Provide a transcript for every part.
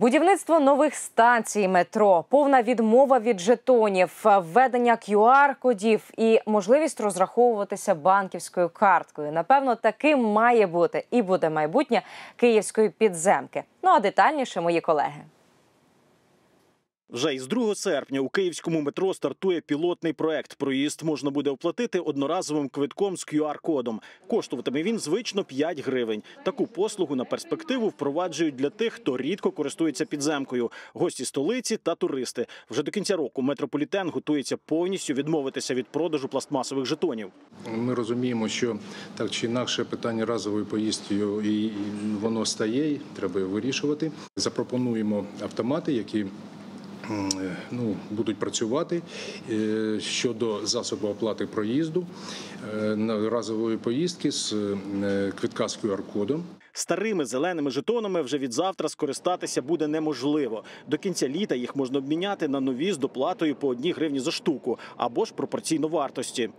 Будівництво нових станцій метро, повна відмова від жетонів, введення QR-кодів і можливість розраховуватися банківською карткою. Напевно, таким має бути і буде майбутнє київської підземки. Ну а детальніше мої колеги. Вже із 2 серпня у київському метро стартує пілотний проект. Проїзд можна буде оплатити одноразовим квитком з QR-кодом. Коштуватиме він звично 5 гривень. Таку послугу на перспективу впроваджують для тих, хто рідко користується підземкою. Гості столиці та туристи. Вже до кінця року метрополітен готується повністю відмовитися від продажу пластмасових жетонів. Ми розуміємо, що так чи інакше питання разової поїздки і воно стає, треба вирішувати. Запропонуємо автомати, які ну, будуть працювати е, щодо засобу оплати проїзду е, на разової поїздки з е, квитка з QR-кодом. Старими зеленими жетонами вже від завтра скористатися буде неможливо. До кінця літа їх можна обміняти на нові з доплатою по одній гривні за штуку або ж пропорційно вартості.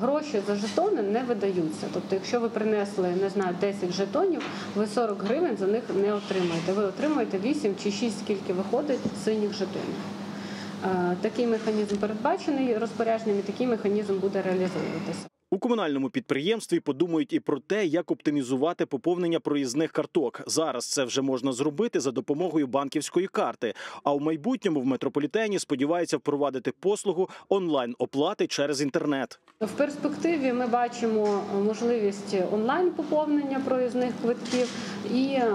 Гроші за жетони не видаються. Тобто, якщо ви принесли не знаю 10 жетонів, ви 40 гривень за них не отримаєте. Ви отримаєте 8 чи 6, скільки виходить синіх жетонів. Е, Такий механізм передбачений розпорядженням, і такий механізм буде реалізовуватися. У комунальному підприємстві подумають і про те, як оптимізувати поповнення проїзних карток. Зараз це вже можна зробити за допомогою банківської карти. А у майбутньому в метрополітені сподіваються впровадити послугу онлайн оплати через інтернет. В перспективі ми бачимо можливість онлайн поповнення проїзних квитків і е,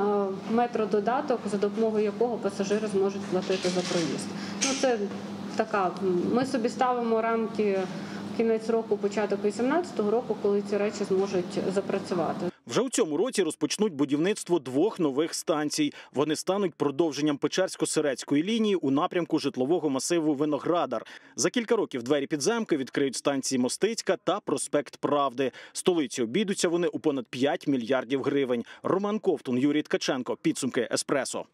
метрододаток, за допомогою якого пасажири зможуть платити за проїзд. Ну це така. Ми собі ставимо рамки кінець року, початок 2018 року, коли ці речі зможуть запрацювати. Вже у цьому році розпочнуть будівництво двох нових станцій. Вони стануть продовженням Печерсько-Сирецької лінії у напрямку житлового масиву Виноградар. За кілька років двері підземки відкриють станції Мостицька та Проспект Правди. Столиці обійдуться вони у понад 5 мільярдів гривень. Роман Ковтун, Юрій Ткаченко. Підсумки Еспресо.